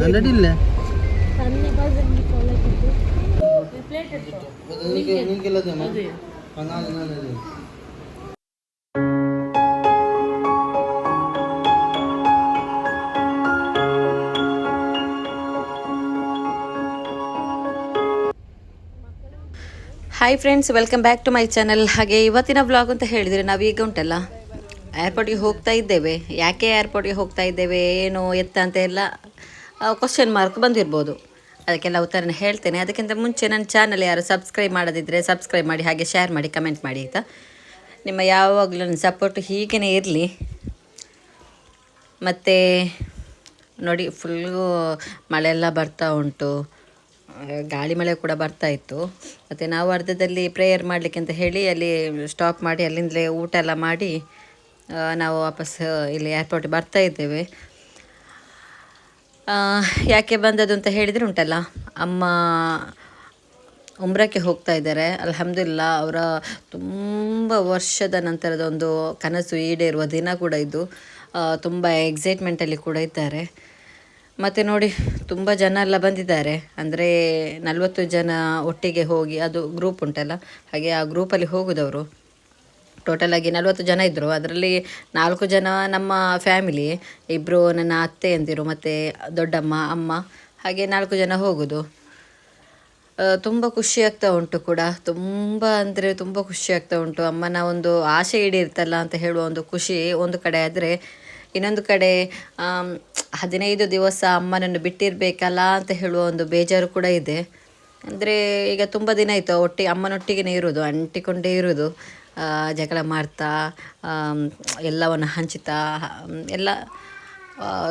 ನನ್ನಡಿಲ್ಲ hi friends welcome back to my? Channel ಹಾಗೆ ಇವತ್ತಿನ blog ಅಂತ ಹೇಳಿದ್ರೆ ನಾವು ಈಗ ಉಂಟಲ್ಲ? ಏರ್ಪೋರ್ಟ್ಗೆ ಹೋಗ್ತಾ ಇದ್ದೇವೆ. ಯಾಕೆ ಏರ್ಪೋರ್ಟಿಗೆ ಹೋಗ್ತಾ ಇದ್ದೇವೆ? ಏನು ಎತ್ತ ಅಂತ ಎಲ್ಲ ಕ್ವಶನ್ ಮಾರ್ಕ್ ಬಂದಿರ್ಬೋದು. ಅದಕ್ಕೆಲ್ಲ ಉತ್ತರನ ಹೇಳ್ತೇನೆ. ಅದಕ್ಕಿಂತ ಮುಂಚೆ ನನ್ನ ಚಾನಲ್ ಯಾರು ಸಬ್ಸ್ಕ್ರೈಬ್ ಮಾಡೋದಿದ್ದರೆ ಸಬ್ಸ್ಕ್ರೈಬ್ ಮಾಡಿ, ಹಾಗೆ ಶೇರ್ ಮಾಡಿ ಕಮೆಂಟ್ ಮಾಡಿ ಆಯಿತಾ? ನಿಮ್ಮ ಯಾವಾಗಲೂ ಸಪೋರ್ಟ್ ಹೀಗೇ ಇರಲಿ. ಮತ್ತು ನೋಡಿ ಫುಲ್ಲು ಮಳೆಯೆಲ್ಲ ಬರ್ತಾ ಉಂಟು. ಗಾಳಿ ಮಳೆ ಕೂಡ ಬರ್ತಾ ಇತ್ತು. ಮತ್ತು ನಾವು ಅರ್ಧದಲ್ಲಿ ಪ್ರೇಯರ್ ಮಾಡಲಿಕ್ಕೆ ಅಂತ ಹೇಳಿ, ಅಲ್ಲಿ ಸ್ಟಾಪ್ ಮಾಡಿ, ಅಲ್ಲಿಂದಲೇ ಊಟ ಎಲ್ಲ ಮಾಡಿ ನಾವು ವಾಪಸ್ ಇಲ್ಲಿ ಏರ್ಪೋರ್ಟಿಗೆ ಬರ್ತಾ ಇದ್ದೇವೆ. ಯಾಕೆ ಬಂದದ್ದು ಅಂತ ಹೇಳಿದ್ರೆ ಉಂಟಲ್ಲ. ಅಮ್ಮ ಉಮ್ರಕ್ಕೆ ಹೋಗ್ತಾ ಇದ್ದಾರೆ. ಅಲ್ಹಮ್ದುಲಿಲ್ಲ ಅವರ ತುಂಬ ವರ್ಷದ ನಂತರದ ಒಂದು ಕನಸು ಈಡೇರುವ ದಿನ ಕೂಡ ಇದು. ಆ, ತುಂಬ ಎಕ್ಸೈಟ್ಮೆಂಟಲ್ಲಿ ಕೂಡ ಇದ್ದಾರೆ. ಮತ್ತು ನೋಡಿ ತುಂಬ ಜನ ಎಲ್ಲ ಬಂದಿದ್ದಾರೆ. ಅಂದರೆ ನಲವತ್ತು ಜನ ಒಟ್ಟಿಗೆ ಹೋಗಿ ಅದು ಗ್ರೂಪ್ ಉಂಟಲ್ಲ. ಹಾಗೆ ಆ ಗ್ರೂಪಲ್ಲಿ ಹೋಗೋದವರು. ಟೋಟಲ್ ಆಗಿ ನಲವತ್ತು ಜನ ಇದ್ದರು ಅದರಲ್ಲಿ ನಾಲ್ಕು ಜನ ನಮ್ಮ ಫ್ಯಾಮಿಲಿ ಇಬ್ಬರು ನನ್ನ ಅತ್ತೆ ಅಂದಿರು, ಮತ್ತು ದೊಡ್ಡಮ್ಮ, ಅಮ್ಮ, ಹಾಗೆ ನಾಲ್ಕು ಜನ ಹೋಗೋದು. ತುಂಬ ಖುಷಿ ಆಗ್ತಾ ಉಂಟು ಕೂಡ. ತುಂಬ ಅಂದರೆ ತುಂಬ ಖುಷಿ ಆಗ್ತಾ ಉಂಟು. ಅಮ್ಮನ ಒಂದು ಆಸೆ ಈಡೇರ್ತಲ್ಲ ಅಂತ ಹೇಳುವ ಒಂದು ಖುಷಿ ಒಂದು ಕಡೆ ಆದರೆ, ಇನ್ನೊಂದು ಕಡೆ ಹದಿನೈದು ದಿವಸ ಅಮ್ಮನನ್ನು ಬಿಟ್ಟಿರಬೇಕಲ್ಲ ಅಂತ ಹೇಳುವ ಒಂದು ಬೇಜಾರು ಕೂಡ ಇದೆ. ಅಂದರೆ ಈಗ ತುಂಬ ದಿನ ಆಯಿತು, ಒಟ್ಟಿಗೆ ಅಮ್ಮನೊಟ್ಟಿಗೆ ಇರೋದು, ಅಂಟಿಕೊಂಡೇ ಇರೋದು. ಜಗಳ ಮಾಡ್ತಾ ಎಲ್ಲವನ್ನು ಹಂಚುತ್ತಾ ಎಲ್ಲ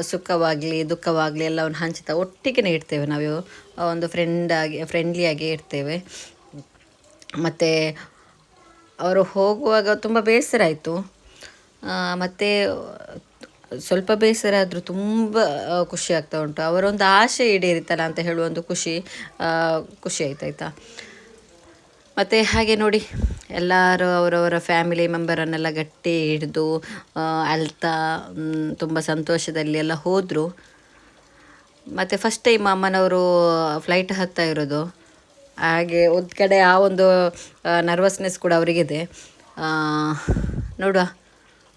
ಸುಖವಾಗಲಿ, ದುಃಖವಾಗಲಿ ಎಲ್ಲವನ್ನು ಹಂಚುತ್ತಾ ಒಟ್ಟಿಗೆ ಇರ್ತೇವೆ ನಾವು. ಒಂದು ಫ್ರೆಂಡಾಗಿ ಫ್ರೆಂಡ್ಲಿಯಾಗಿ ಇರ್ತೇವೆ. ಮತ್ತು ಅವರು ಹೋಗುವಾಗ ತುಂಬ ಬೇಸರ ಆಯಿತು. ಮತ್ತು ಸ್ವಲ್ಪ ಬೇಸರ ಆದರೂ ತುಂಬ ಖುಷಿ ಆಗ್ತಾ ಉಂಟು. ಅವರೊಂದು ಆಸೆ ಈಡೇರಿತಲ್ಲ ಅಂತ ಹೇಳುವ ಒಂದು ಖುಷಿ ಖುಷಿ ಖುಷಿ ಆಯ್ತಾಯ್ತಾ? ಮತ್ತು ಹಾಗೆ ನೋಡಿ, ಎಲ್ಲರೂ ಅವರವರ ಫ್ಯಾಮಿಲಿ ಮೆಂಬರನ್ನೆಲ್ಲ ಗಟ್ಟಿ ಹಿಡಿದು ಅಳ್ತಾ ತುಂಬ ಸಂತೋಷದಲ್ಲಿ ಎಲ್ಲ ಹೋದರು. ಮತ್ತು ಫಸ್ಟ್ ಟೈಮ್ ಅಮ್ಮನವರು ಫ್ಲೈಟ್ ಹತ್ತಾ ಇರೋದು. ಹಾಗೆ ಒಂದು ಕಡೆ ಆ ಒಂದು ನರ್ವಸ್ನೆಸ್ ಕೂಡ ಅವರಿಗಿದೆ. ನೋಡುವ,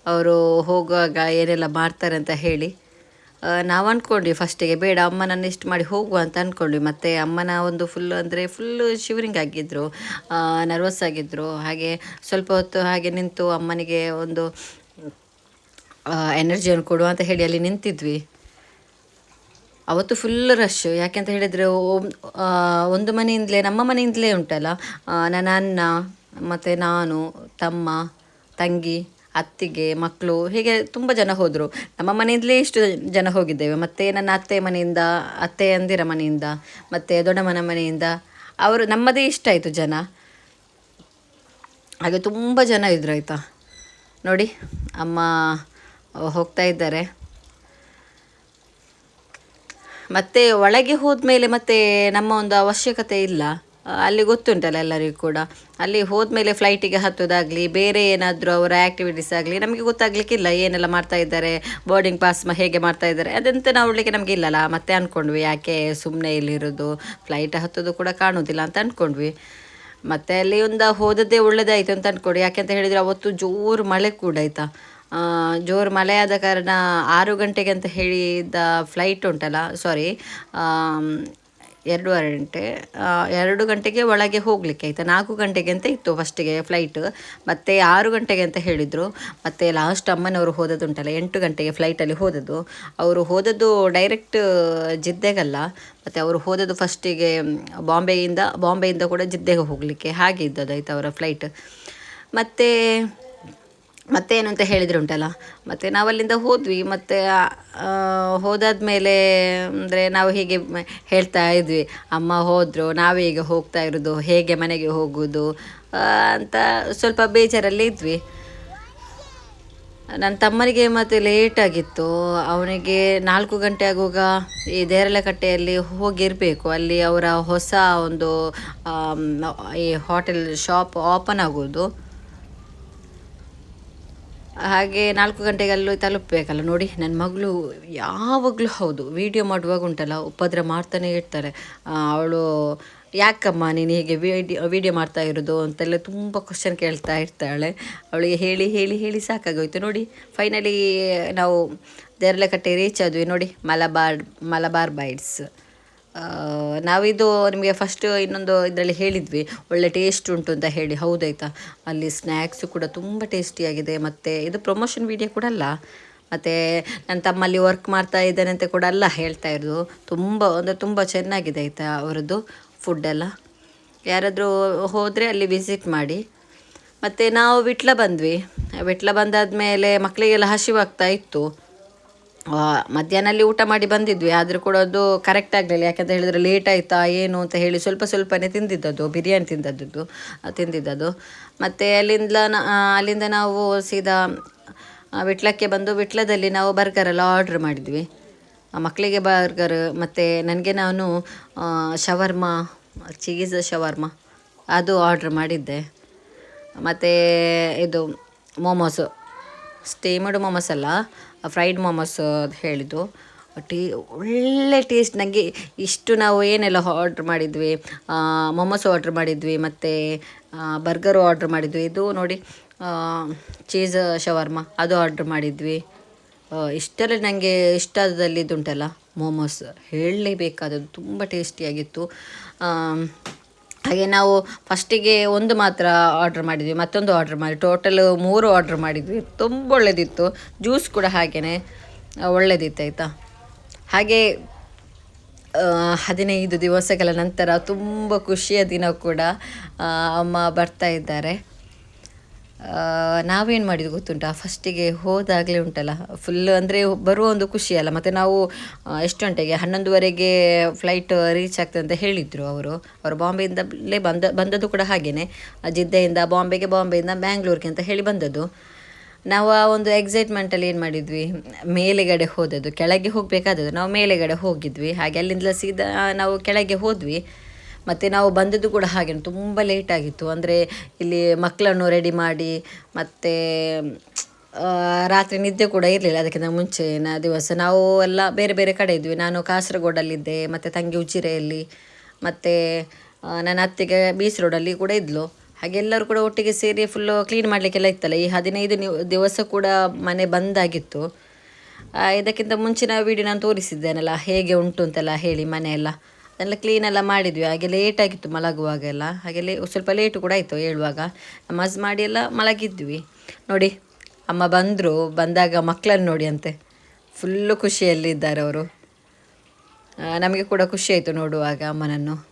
ಅವರು ಹೋಗುವಾಗ ಏನೆಲ್ಲ ಮಾಡ್ತಾರೆ ಅಂತ ಹೇಳಿ. ನಾವು ಅಂದ್ಕೊಂಡ್ವಿ ಫಸ್ಟಿಗೆ ಬೇಡ, ಅಮ್ಮನನ್ನು ಇಷ್ಟು ಮಾಡಿ ಹೋಗುವ ಅಂತ ಅಂದ್ಕೊಂಡ್ವಿ ಮತ್ತು ಅಮ್ಮನ ಒಂದು ಫುಲ್ ಅಂದರೆ ಫುಲ್ಲು ಶಿವರಿಂಗ್ ಆಗಿದ್ದರು ನರ್ವಸ್ ಆಗಿದ್ದರು ಹಾಗೆ ಸ್ವಲ್ಪ ಹೊತ್ತು ಹಾಗೆ ನಿಂತು ಅಮ್ಮನಿಗೆ ಒಂದು ಎನರ್ಜಿಯನ್ನು ಕೊಡುವ ಅಂತ ಹೇಳಿ ಅಲ್ಲಿ ನಿಂತಿದ್ವಿ. ಅವತ್ತು ಫುಲ್ ರಶ್ ಯಾಕೆಂತ ಹೇಳಿದರೆ ಒಂದು ಮನೆಯಿಂದಲೇ, ನಮ್ಮ ಮನೆಯಿಂದಲೇ ಉಂಟಲ್ಲ? ನನ್ನ ಅಣ್ಣ, ಮತ್ತು ನಾನು, ತಮ್ಮ, ತಂಗಿ ಅತ್ತಿಗೆ ಮಕ್ಕಳು ಹೀಗೆ ತುಂಬ ಜನ ಹೋದರು. ನಮ್ಮ ಮನೆಯಿಂದಲೇ ಇಷ್ಟು ಜನ ಹೋಗಿದ್ದೇವೆ. ಮತ್ತು ನನ್ನ ಅತ್ತೆ ಮನೆಯಿಂದ, ಅತ್ತೆ ಅಂದಿರ ಮನೆಯಿಂದ, ಮತ್ತು ದೊಡ್ಡಮ್ಮನ ಮನೆಯಿಂದ. ಅವರು ನಮ್ಮದೇ ಇಷ್ಟ ಆಯಿತು ಜನ. ಹಾಗೆ ತುಂಬ ಜನ ಇದ್ರು ಆಯಿತಾ. ನೋಡಿ, ಅಮ್ಮ ಹೋಗ್ತಾ ಇದ್ದಾರೆ. ಮತ್ತೆ ಒಳಗೆ ಹೋದ ಮೇಲೆ ಮತ್ತೆ ನಮ್ಮ ಒಂದು ಅವಶ್ಯಕತೆ ಇಲ್ಲ. ಅಲ್ಲಿ ಗೊತ್ತುಂಟಲ್ಲ ಎಲ್ಲರಿಗೂ ಕೂಡ. ಅಲ್ಲಿ ಹೋದ್ಮೇಲೆ ಫ್ಲೈಟಿಗೆ ಹತ್ತೋದಾಗಲಿ, ಬೇರೆ ಏನಾದರೂ ಅವರ ಆ್ಯಕ್ಟಿವಿಟೀಸ್ ಆಗಲಿ, ನಮಗೆ ಗೊತ್ತಾಗ್ಲಿಕ್ಕಿಲ್ಲ ಏನೆಲ್ಲ ಮಾಡ್ತಾ ಇದ್ದಾರೆ ಬೋರ್ಡಿಂಗ್ ಪಾಸ್ ಹೇಗೆ ಮಾಡ್ತಾ ಇದ್ದಾರೆ, ಅದಂತ ನೋಡಲಿಕ್ಕೆ ನಮಗೆ ಇಲ್ಲಲ್ಲ. ಮತ್ತೆ ಅಂದ್ಕೊಂಡ್ವಿ ಯಾಕೆ ಸುಮ್ಮನೆ ಇಲ್ಲಿರೋದು ಫ್ಲೈಟ್ ಹತ್ತೋದು ಕೂಡ ಕಾಣೋದಿಲ್ಲ ಅಂತ ಅಂದ್ಕೊಂಡ್ವಿ ಮತ್ತೆ ಅಲ್ಲಿ ಒಂದು ಹೋದದ್ದೇ ಒಳ್ಳೇದಾಯಿತು ಅಂತ ಅಂದ್ಕೊಡಿ ಯಾಕೆಂತ ಹೇಳಿದರೆ ಅವತ್ತು ಜೋರು ಮಳೆ ಕೂಡ ಆಯಿತಾ. ಜೋರು ಮಳೆ ಆದ ಕಾರಣ ಆರು ಗಂಟೆಗೆ ಅಂತ ಹೇಳಿದ ಫ್ಲೈಟ್ ಉಂಟಲ್ಲ ಸಾರಿ ಎರಡೂವರೆ ಗಂಟೆ ಎರಡು ಗಂಟೆಗೆ ಒಳಗೆ ಹೋಗಲಿಕ್ಕೆ ಆಯಿತಾ? ನಾಲ್ಕು ಗಂಟೆಗೆ ಅಂತ ಇತ್ತು ಫಸ್ಟಿಗೆ ಫ್ಲೈಟ್ ಮತ್ತು ಆರು ಗಂಟೆಗೆ ಅಂತ ಹೇಳಿದರು. ಮತ್ತು ಲಾಸ್ಟ್ ಅಮ್ಮನವರು ಹೋದದ್ದುಂಟಲ್ಲ, ಎಂಟು ಗಂಟೆಗೆ ಫ್ಲೈಟಲ್ಲಿ ಹೋದದ್ದು. ಅವರು ಹೋದದ್ದು ಡೈರೆಕ್ಟ್ ಜಿದ್ದೆಗಲ್ಲ. ಮತ್ತು ಅವರು ಹೋದದ್ದು ಫಸ್ಟಿಗೆ ಬಾಂಬೆಯಿಂದ ಬಾಂಬೆಯಿಂದ ಕೂಡ ಜಿದ್ದೆಗೆ ಹೋಗಲಿಕ್ಕೆ ಹಾಗೆ ಇದ್ದದ್ದು ಆಯಿತು ಅವರ ಫ್ಲೈಟ್ ಮತ್ತು ಮತ್ತೇನು ಅಂತ ಹೇಳಿದ್ರೆ ಉಂಟಲ್ಲ ಮತ್ತು ನಾವಲ್ಲಿಂದ ಹೋದ್ವಿ, ಮತ್ತು ಹೋದಾದ್ಮೇಲೆ, ಅಂದರೆ ನಾವು ಹೀಗೆ ಹೇಳ್ತಾ ಇದ್ವಿ, ಅಮ್ಮ ಹೋದರು ಈಗ ಹೋಗ್ತಾ ಇರೋದು, ಹೇಗೆ ಮನೆಗೆ ಹೋಗೋದು? ಅಂತ ಸ್ವಲ್ಪ ಬೇಜಾರಲ್ಲಿ ಇದ್ವಿ. ನನ್ನ ತಮ್ಮನಿಗೆ ಮತ್ತೆ ಲೇಟ್ ಆಗಿತ್ತು, ಅವನಿಗೆ ನಾಲ್ಕು ಗಂಟೆ ಆಗುವಾಗ ಈ ದೇರಳಕಟ್ಟೆಯಲ್ಲಿ ಹೋಗಿರಬೇಕು, ಅಲ್ಲಿ ಅವರ ಹೊಸ ಒಂದು ಈ ಹೋಟೆಲ್ ಶಾಪ್ ಓಪನ್ ಆಗೋದು ಹಾಗೆ ನಾಲ್ಕು ಗಂಟೆಗೆ ತಲುಪಬೇಕಲ್ಲ ನೋಡಿ ನನ್ನ ಮಗಳು ಯಾವಾಗಲೂ ಹೌದು ವಿಡಿಯೋ ಮಾಡುವಾಗ ಉಂಟಲ್ಲ, ಉಪದ್ರ ಮಾಡ್ತಾನೆ ಇರ್ತಾರೆ. ಅವಳು ಯಾಕಮ್ಮ ನೀನು ಹೀಗೆ ವಿಡಿಯೋ ವೀಡಿಯೋ ಮಾಡ್ತಾ ಇರೋದು ಅಂತೆಲ್ಲ ತುಂಬ ಕ್ವಶನ್ ಕೇಳ್ತಾ ಇರ್ತಾಳೆ. ಅವಳಿಗೆ ಹೇಳಿ ಹೇಳಿ ಹೇಳಿ ಸಾಕಾಗೋಯ್ತು. ನೋಡಿ ಫೈನಲಿ ನಾವು ದೇರಳಕಟ್ಟೆ ರೀಚ್ ಆದ್ವಿ. ನೋಡಿ, ಮಲಬಾರ್ ಮಲಬಾರ್ ಬೈಟ್ಸ್ ನಾವಿದು ನಿಮಗೆ ಫಸ್ಟ್ ಇನ್ನೊಂದು ಇದರಲ್ಲಿ ಹೇಳಿದ್ವಿ, ಒಳ್ಳೆ ಟೇಸ್ಟ್ ಉಂಟು ಅಂತ ಹೇಳಿ. ಹೌದಾಯ್ತಾ? ಅಲ್ಲಿ ಸ್ನ್ಯಾಕ್ಸು ಕೂಡ ತುಂಬ ಟೇಸ್ಟಿಯಾಗಿದೆ ಮತ್ತು ಇದು ಪ್ರಮೋಷನ್ ವಿಡಿಯೋ ಕೂಡ ಅಲ್ಲ. ಮತ್ತು ನನ್ನ ತಮ್ಮಲ್ಲಿ ವರ್ಕ್ ಮಾಡ್ತಾ ಇದ್ದೇನೆ ಅಂತ ಕೂಡ ಅಲ್ಲ ಹೇಳ್ತಾ ಇರೋದು. ತುಂಬ, ಅಂದರೆ ತುಂಬ ಚೆನ್ನಾಗಿದೆ ಆಯಿತಾ ಅವರದ್ದು ಫುಡ್ಡೆಲ್ಲ ಯಾರಾದರೂ ಹೋದರೆ ಅಲ್ಲಿ ವಿಸಿಟ್ ಮಾಡಿ. ಮತ್ತು ನಾವು ವಿಟ್ಲ ಬಂದ್ವಿ. ವಿಟ್ಲ ಬಂದಾದಮೇಲೆ ಮಕ್ಕಳಿಗೆಲ್ಲ ಹಸಿವಾಗ್ತಾ ಇತ್ತು. ಮಧ್ಯಾಹ್ನಲ್ಲಿ ಊಟ ಮಾಡಿ ಬಂದಿದ್ವಿ, ಆದರೂ ಕೂಡ ಅದು ಕರೆಕ್ಟ್ ಆಗಲಿಲ್ಲ. ಯಾಕಂತ ಹೇಳಿದರೆ ಲೇಟ್ ಆಯಿತಾ, ಏನು ಅಂತ ಹೇಳಿ ಸ್ವಲ್ಪ ಸ್ವಲ್ಪನೇ ತಿಂದಿದ್ದದ್ದು, ಬಿರಿಯಾನಿ ತಿಂದದ್ದು ತಿಂದಿದ್ದದು ಮತ್ತು ಅಲ್ಲಿಂದ ಅಲ್ಲಿಂದ ನಾವು ಸೀದಾ ವಿಟ್ಲಕ್ಕೆ ಬಂದು ವಿಟ್ಲದಲ್ಲಿ ನಾವು ಬರ್ಗರೆಲ್ಲ ಆರ್ಡ್ರ್ ಮಾಡಿದ್ವಿ. ಮಕ್ಕಳಿಗೆ ಬರ್ಗರ್ ಮತ್ತು ನನಗೆ ನಾನು ಶವರ್ಮ ಚೀಸ್ ಶವರ್ಮ, ಅದು ಆರ್ಡ್ರ್ ಮಾಡಿದ್ದೆ. ಮತ್ತು ಇದು ಮೋಮೋಸು ಸ್ಟೀಮ್ಡ್ ಮೋಮೋಸ್ ಅಲ್ಲ ಫ್ರೈಡ್ ಮೋಮೋಸ್ ಅದು ಹೇಳಿದ್ದು. ಟೀ ಒಳ್ಳೆ ಟೇಸ್ಟ್ ನನಗೆ ಇಷ್ಟು ನಾವು ಏನೆಲ್ಲ ಆರ್ಡ್ರ್ ಮಾಡಿದ್ವಿ ಮೊಮೋಸ್ ಆರ್ಡ್ರ್ ಮಾಡಿದ್ವಿ, ಮತ್ತು ಬರ್ಗರ್ ಆರ್ಡ್ರ್ ಮಾಡಿದ್ವಿ. ಇದು ನೋಡಿ ಚೀಸ್ ಶವರ್ಮ ಅದು ಆರ್ಡ್ರ್ ಮಾಡಿದ್ವಿ. ಇಷ್ಟೆಲ್ಲ ನನಗೆ ಇಷ್ಟ ಆದಲ್ಲಿದ್ದುಂಟಲ್ಲ ಮೊಮೋಸ್ ಹೇಳಲೇಬೇಕಾದದ್ದು ತುಂಬ ಟೇಸ್ಟಿಯಾಗಿತ್ತು ಹಾಗೆ ನಾವು ಫಸ್ಟಿಗೆ ಒಂದು ಮಾತ್ರ ಆರ್ಡ್ರ್ ಮಾಡಿದ್ವಿ, ಮತ್ತೊಂದು ಆರ್ಡ್ರ್ ಮಾಡಿ ಟೋಟಲ್ ಮೂರು ಆರ್ಡ್ರ್ ಮಾಡಿದ್ವಿ. ತುಂಬ ಒಳ್ಳೆಯದಿತ್ತು ಜ್ಯೂಸ್ ಕೂಡ ಹಾಗೆಯೇ ಒಳ್ಳೆಯದಿತ್ತು ಆಯಿತಾ? ಹಾಗೆ ಹದಿನೈದು ದಿವಸಗಳ ನಂತರ ತುಂಬ ಖುಷಿಯ ದಿನ ಕೂಡ ಅಮ್ಮ ಬರ್ತಾ ಇದ್ದಾರೆ. ನಾವೇನು ಮಾಡಿದ್ವಿ ಗೊತ್ತುಂಟ? ಫಸ್ಟಿಗೆ ಹೋದಾಗಲೇ ಉಂಟಲ್ಲ ಫುಲ್ ಅಂದರೆ ಬರುವ ಒಂದು ಖುಷಿ ಅಲ್ಲ. ಮತ್ತು ನಾವು ಆ, ಎಷ್ಟು ಗಂಟೆಗೆ? ಹನ್ನೊಂದುವರೆಗೆ ಫ್ಲೈಟ್ ರೀಚ್ ಆಗ್ತದೆ ಅಂತ ಹೇಳಿದರು ಅವರು. ಅವರು ಬಾಂಬೆಯಿಂದಲೇ ಬಂದ ಬಂದದ್ದು ಕೂಡ ಹಾಗೆಯೇ ಜಿದ್ದೆಯಿಂದ ಬಾಂಬೆಗೆ ಬಾಂಬೆಯಿಂದ ಬ್ಯಾಂಗ್ಳೂರ್ಗೆ ಅಂತ ಹೇಳಿ ಬಂದದ್ದು. ನಾವು ಆ ಒಂದು ಎಕ್ಸೈಟ್ಮೆಂಟಲ್ಲಿ ಏನು ಮಾಡಿದ್ವಿ? ಮೇಲೆಗಡೆ ಹೋದದ್ದು. ಕೆಳಗೆ ಹೋಗಬೇಕಾದದ್ದು. ನಾವು ಮೇಲೆಗಡೆ ಹೋಗಿದ್ವಿ. ಹಾಗೆ ಅಲ್ಲಿಂದಲೇ ಸೀದಾ ನಾವು ಕೆಳಗೆ ಹೋದ್ವಿ. ಮತ್ತು ನಾವು ಬಂದದ್ದು ಕೂಡ ಹಾಗೆ ತುಂಬ ಲೇಟ್ ಆಗಿತ್ತು. ಅಂದರೆ ಇಲ್ಲಿ ಮಕ್ಕಳನ್ನು ರೆಡಿ ಮಾಡಿ, ಮತ್ತು ರಾತ್ರಿ ನಿದ್ದೆ ಕೂಡ ಇರಲಿಲ್ಲ. ಅದಕ್ಕಿಂತ ಮುಂಚೆನ ದಿವಸ ನಾವು ಎಲ್ಲ ಬೇರೆ ಬೇರೆ ಕಡೆ ಇದ್ವಿ. ನಾನು ಕಾಸರಗೋಡಲ್ಲಿದ್ದೆ, ಮತ್ತು ತಂಗಿ ಉಜಿರೆಯಲ್ಲಿ, ಮತ್ತು ನನ್ನ ಅತ್ತೆಗೆ ಬೀಚ್ ರೋಡಲ್ಲಿ ಕೂಡ ಇದ್ಲು. ಹಾಗೆ ಎಲ್ಲರೂ ಕೂಡ ಒಟ್ಟಿಗೆ ಸೇರಿ ಫುಲ್ಲು ಕ್ಲೀನ್ ಮಾಡಲಿಕ್ಕೆಲ್ಲ ಇತ್ತಲ್ಲ. ಈ ಹದಿನೈದು ದಿವಸ ಕೂಡ ಮನೆ ಬಂದಾಗಿತ್ತು. ಇದಕ್ಕಿಂತ ಮುಂಚಿನ ವೀಡಿಯೋ ನಾನು ತೋರಿಸಿದ್ದೇನಲ್ಲ, ಹೇಗೆ ಉಂಟು ಅಂತೆಲ್ಲ ಹೇಳಿ ಮನೆಯೆಲ್ಲ. ಎಲ್ಲ ಕ್ಲೀನೆಲ್ಲ ಮಾಡಿದ್ವಿ. ಹಾಗೆ ಲೇಟಾಗಿತ್ತು ಮಲಗುವಾಗೆಲ್ಲ. ಹಾಗೆ ಲೇ ಸ್ವಲ್ಪ ಲೇಟು ಕೂಡ ಆಯಿತು ಹೇಳುವಾಗ. ನಮಾಜ್ ಮಾಡಿ ಎಲ್ಲ ಮಲಗಿದ್ವಿ. ನೋಡಿ, ಅಮ್ಮ ಬಂದರು, ಬಂದಾಗ ಮಕ್ಕಳನ್ನು ನೋಡಿ ಅಂತೆ. ಫುಲ್ಲು ಖುಷಿಯಲ್ಲಿದ್ದಾರೆ ಅವರು. ನಮಗೆ ಕೂಡ ಖುಷಿ ನೋಡುವಾಗ ಅಮ್ಮನನ್ನು.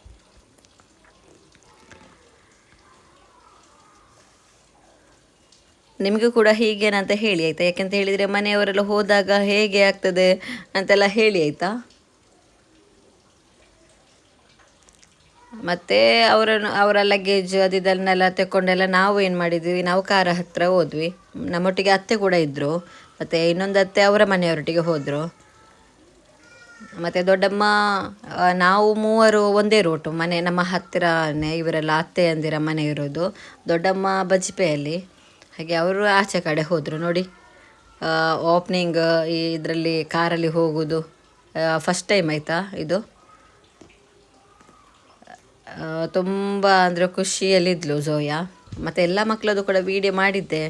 ನಿಮಗೂ ಕೂಡ ಹೀಗೇನಂತ ಹೇಳಿ ಆಯಿತಾ? ಯಾಕೆಂತ ಹೇಳಿದರೆ ಮನೆಯವರೆಲ್ಲ ಹೋದಾಗ ಹೇಗೆ ಆಗ್ತದೆ ಅಂತೆಲ್ಲ ಹೇಳಿ ಆಯಿತಾ? ಮತ್ತು ಅವರನ್ನು, ಅವರ ಲಗೇಜ್ ಅದು ಇದನ್ನೆಲ್ಲ ತೆಕ್ಕೊಂಡೆಲ್ಲ ನಾವು ಏನು ಮಾಡಿದ್ವಿ, ನಾವು ಕಾರ ಹತ್ತಿರ ಹೋದ್ವಿ. ನಮ್ಮೊಟ್ಟಿಗೆ ಅತ್ತೆ ಕೂಡ ಇದ್ದರು ಮತ್ತು ಇನ್ನೊಂದು ಅತ್ತೆ ಅವರ ಮನೆಯವರೊಟ್ಟಿಗೆ ಹೋದರು. ಮತ್ತು ದೊಡ್ಡಮ್ಮ ನಾವು ಮೂವರು ಒಂದೇ ರೂಟು ಮನೆ, ನಮ್ಮ ಹತ್ತಿರನೇ ಇವರೆಲ್ಲ ಅತ್ತೆ ಅಂದಿರ ಮನೆ ಇರೋದು, ದೊಡ್ಡಮ್ಮ ಬಜ್ಪೆಯಲ್ಲಿ ಹಾಗೆ ಅವರು ಆಚೆ ಕಡೆ ಹೋದರು, ನೋಡಿ. ಓಪ್ನಿಂಗ್ ಇದರಲ್ಲಿ ಕಾರಲ್ಲಿ ಹೋಗೋದು ಫಸ್ಟ್ ಟೈಮ್ ಆಯಿತಾ ಇದು? ತುಂಬ ಅಂದರೆ ಖುಷಿಯಲ್ಲಿದ್ಲು ಝೋಯಾ ಮತ್ತು ಎಲ್ಲ ಮಕ್ಕಳದ್ದು ಕೂಡ ವೀಡಿಯೋ ಮಾಡಿದ್ದೆ.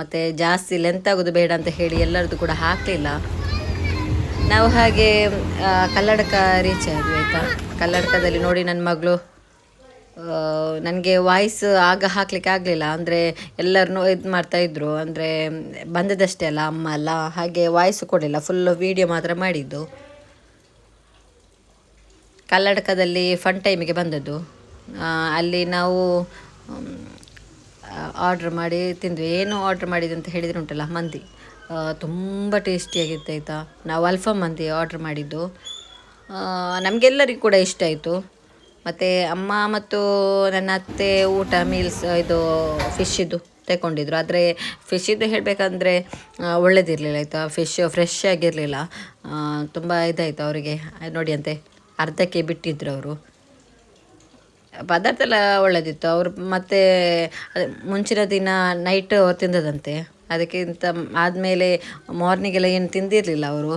ಮತ್ತು ಜಾಸ್ತಿ ಲೆಂತ್ ಆಗೋದು ಬೇಡ ಅಂತ ಹೇಳಿ ಎಲ್ಲರದ್ದು ಕೂಡ ಹಾಕಲಿಲ್ಲ. ನಾವು ಹಾಗೆ ಕಲ್ಲಡಕ ರೀಚ್ ಆದ್ವಿ ಆಯಿತಾ? ಕಲ್ಲಡಕದಲ್ಲಿ ನೋಡಿ ನನ್ನ ಮಗಳು ನನಗೆ ವಾಯ್ಸ್ ಆಗ ಹಾಕ್ಲಿಕ್ಕೆ ಆಗಲಿಲ್ಲ. ಅಂದರೆ ಎಲ್ಲರನ್ನೂ ಇದು ಮಾಡ್ತಾಯಿದ್ರು ಅಂದರೆ ಬಂದದಷ್ಟೇ ಅಲ್ಲ, ಅಮ್ಮ ಅಲ್ಲ, ಹಾಗೆ ವಾಯ್ಸ್ ಕೊಡಲಿಲ್ಲ. ಫುಲ್ಲು ವೀಡಿಯೋ ಮಾತ್ರ ಮಾಡಿದ್ದು. ಕಲ್ಲಡ್ಕದಲ್ಲಿ ಫನ್ ಟೈಮಿಗೆ ಬಂದದ್ದು. ಅಲ್ಲಿ ನಾವು ಆರ್ಡ್ರ್ ಮಾಡಿ ತಿಂದ್ವಿ. ಏನು ಆರ್ಡ್ರ್ ಮಾಡಿದೆ ಅಂತ ಹೇಳಿದ್ರೆ ಉಂಟಲ್ಲ, ಮಂದಿ. ತುಂಬ ಟೇಸ್ಟಿಯಾಗಿತ್ತು ಆಯಿತಾ? ನಾವು ಅಲ್ಫಾ ಮಂದಿ ಆರ್ಡ್ರ್ ಮಾಡಿದ್ದು. ನಮಗೆಲ್ಲರಿಗೂ ಕೂಡ ಇಷ್ಟ ಆಯಿತು. ಮತ್ತು ಅಮ್ಮ ಮತ್ತು ನನ್ನ ಅತ್ತೆ ಊಟ ಮೀಲ್ಸ್ ಇದು ಫಿಶ್ಶಿದ್ದು ತಗೊಂಡಿದ್ರು. ಆದರೆ ಫಿಶ್ಶಿದ್ದು ಹೇಳಬೇಕಂದ್ರೆ ಒಳ್ಳೇದಿರಲಿಲ್ಲ ಆಯಿತಾ? ಫಿಶ್ ಫ್ರೆಶ್ ಆಗಿರಲಿಲ್ಲ. ತುಂಬ ಇದಾಯಿತು ಅವರಿಗೆ. ನೋಡಿ ಅಂತೆ. ಅರ್ಧಕ್ಕೆ ಬಿಟ್ಟಿದ್ರು ಅವರು. ಪದಾರ್ಥ ಎಲ್ಲ ಒಳ್ಳೆದಿತ್ತು. ಅವರು ಮತ್ತೆ ಮುಂಚಿನ ದಿನ ನೈಟ್ ಅವ್ರು ತಿಂದದಂತೆ ಅದಕ್ಕಿಂತ ಆದಮೇಲೆ ಮಾರ್ನಿಂಗೆಲ್ಲ ಏನು ತಿಂದಿರಲಿಲ್ಲ ಅವರು.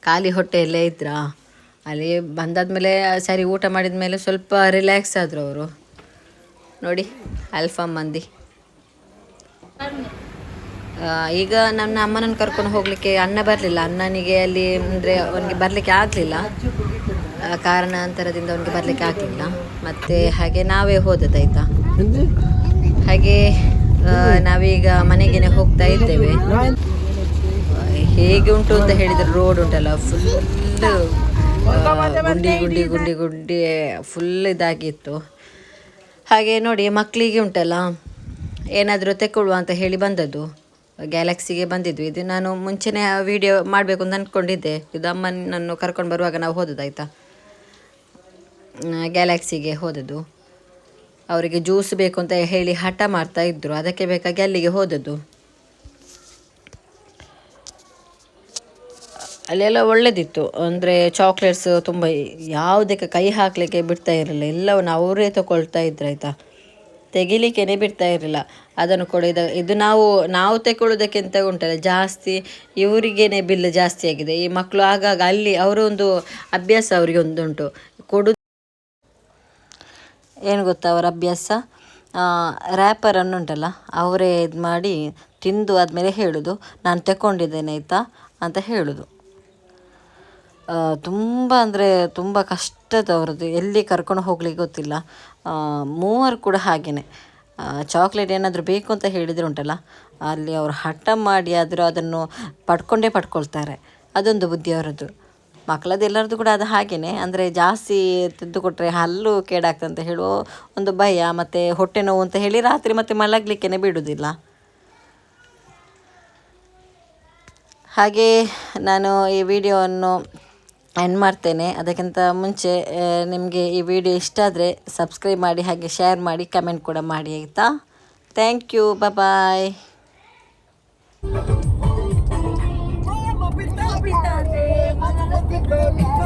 ಖಾಲಿ ಹೊಟ್ಟೆಯಲ್ಲೇ ಇದ್ರಾ. ಅಲ್ಲಿ ಬಂದಾದಮೇಲೆ ಸರಿ ಊಟ ಮಾಡಿದ ಮೇಲೆ ಸ್ವಲ್ಪ ರಿಲ್ಯಾಕ್ಸ್ ಆದರು ಅವರು. ನೋಡಿ ಅಲ್ಫಾಮ್ ಮಂದಿ. ಈಗ ನನ್ನ ಅಮ್ಮನನ್ನು ಕರ್ಕೊಂಡು ಹೋಗಲಿಕ್ಕೆ ಅಣ್ಣ ಬರಲಿಲ್ಲ. ಅಣ್ಣನಿಗೆ ಅಲ್ಲಿ ಅಂದರೆ ಅವನಿಗೆ ಬರಲಿಕ್ಕೆ ಆಗಲಿಲ್ಲ. ಕಾರಣಾಂತರದಿಂದ ಅವನಿಗೆ ಬರಲಿಕ್ಕೆ ಆಗಲಿಲ್ಲ. ಮತ್ತು ಹಾಗೆ ನಾವೇ ಹೋದದ್ದಾಯ್ತಾ ಹಾಗೆ ನಾವೀಗ ಮನೆಗೇನೆ ಹೋಗ್ತಾ ಇದ್ದೇವೆ. ಹೇಗೆ ಉಂಟು ಅಂತ ಹೇಳಿದರೆ ರೋಡ್ ಉಂಟಲ್ಲ ಫುಲ್ ಗುಂಡಿ ಗುಂಡಿ ಗುಂಡಿ ಗುಂಡಿ ಫುಲ್ ಇದಾಗಿತ್ತು. ಹಾಗೆ ನೋಡಿ ಮಕ್ಕಳಿಗೆ ಉಂಟಲ್ಲ, ಏನಾದರೂ ತೆಕ್ಕೊಳ್ಳುವ ಅಂತ ಹೇಳಿ ಬಂದದ್ದು. ಗ್ಯಾಲಕ್ಸಿಗೆ ಬಂದಿದ್ವಿ. ಇದು ನಾನು ಮುಂಚೆನೇ ವಿಡಿಯೋ ಮಾಡಬೇಕು ಅಂತ ಅಂದ್ಕೊಂಡಿದ್ದೆ ಇದು ಅಮ್ಮನನ್ನು ಕರ್ಕೊಂಡು ಬರುವಾಗ ನಾವು ಹೋದದಾಯ್ತಾ ಗ್ಯಾಲಕ್ಸಿಗೆ ಹೋದದ್ದು. ಅವರಿಗೆ ಜ್ಯೂಸ್ ಬೇಕು ಅಂತ ಹೇಳಿ ಹಠ ಮಾಡ್ತಾ ಇದ್ದರು ಅದಕ್ಕೆ ಬೇಕಾಗಿ ಅಲ್ಲಿಗೆ ಹೋದದ್ದು. ಅಲ್ಲೆಲ್ಲ ಒಳ್ಳೆದಿತ್ತು. ಅಂದರೆ ಚಾಕ್ಲೇಟ್ಸ್ ತುಂಬ, ಯಾವುದಕ್ಕೆ ಕೈ ಹಾಕಲಿಕ್ಕೆ ಬಿಡ್ತಾ ಇರಲಿಲ್ಲ. ಎಲ್ಲವನ್ನು ಅವರೇ ತಗೊಳ್ತಾ ಇದ್ರು, ಆಯಿತಾ? ತೆಗಿಲಿಕ್ಕೇನೆ ಬಿಡ್ತಾ ಇರಲಿಲ್ಲ. ಅದನ್ನು ಕೂಡ ಇದು ಇದು ನಾವು ನಾವು ಎಂತ ಉಂಟಲ್ಲ, ಜಾಸ್ತಿ ಇವರಿಗೇನೆ ಬಿಲ್ ಜಾಸ್ತಿ ಆಗಿದೆ. ಈ ಮಕ್ಕಳು ಆಗಾಗ ಅಲ್ಲಿ ಅವರೊಂದು ಅಭ್ಯಾಸ ಅವರಿಗೆ ಒಂದುಂಟು ಕೊಡು ಏನು ಗೊತ್ತಾ ಅವರ ಅಭ್ಯಾಸ? ರ್ಯಾಪರನ್ನು ಉಂಟಲ್ಲ ಅವರೇ ಇದು ಮಾಡಿ ತಿಂದು ಆದಮೇಲೆ ಹೇಳೋದು, ನಾನು ತಗೊಂಡಿದ್ದೇನೆ ಆಯಿತಾ? ಅಂತ ಹೇಳೋದು. ತುಂಬ ಅಂದರೆ ತುಂಬ ಕಷ್ಟದವ್ರದ್ದು ಎಲ್ಲಿ ಕರ್ಕೊಂಡು ಹೋಗ್ಲಿಕ್ಕೆ ಗೊತ್ತಿಲ್ಲ. ಮೂವರು ಕೂಡ ಹಾಗೆಯೇ ಚಾಕ್ಲೇಟ್ ಏನಾದರೂ ಬೇಕು ಅಂತ ಹೇಳಿದರೆ ಉಂಟಲ್ಲ, ಅಲ್ಲಿ ಅವರು ಹಠ ಮಾಡಿ ಆದರೂ ಅದನ್ನು ಪಡ್ಕೊಂಡೇ ಪಡ್ಕೊಳ್ತಾರೆ. ಅದೊಂದು ಬುದ್ಧಿ ಅವರದ್ದು. ಮಕ್ಕಳದ್ದು ಎಲ್ಲರದ್ದು ಕೂಡ ಅದು ಹಾಗೆಯೇ ಅಂದರೆ ಜಾಸ್ತಿ ತೆಗೆದು ಕೊಟ್ಟರೆ ಹಲ್ಲು ಕೇಡಾಗ್ತದೆ ಅಂತ ಹೇಳುವ ಒಂದು ಭಯ, ಮತ್ತು ಹೊಟ್ಟೆ ನೋವು ಅಂತ ಹೇಳಿ ರಾತ್ರಿ ಮತ್ತೆ ಮಲಗಲಿಕ್ಕೆ ಬಿಡುವುದಿಲ್ಲ ಹಾಗೆ ನಾನು ಈ ವಿಡಿಯೋವನ್ನು ಎಂಡ್ ಮಾಡ್ತೇನೆ. ಅದಕ್ಕಿಂತ ಮುಂಚೆ ನಿಮಗೆ ಈ ವಿಡಿಯೋ ಇಷ್ಟ ಆದರೆ ಸಬ್ಸ್ಕ್ರೈಬ್ ಮಾಡಿ ಹಾಗೆ ಶೇರ್ ಮಾಡಿ ಕಮೆಂಟ್ ಕೂಡ ಮಾಡಿ ಆಯಿತಾ? Thank you bye birthday,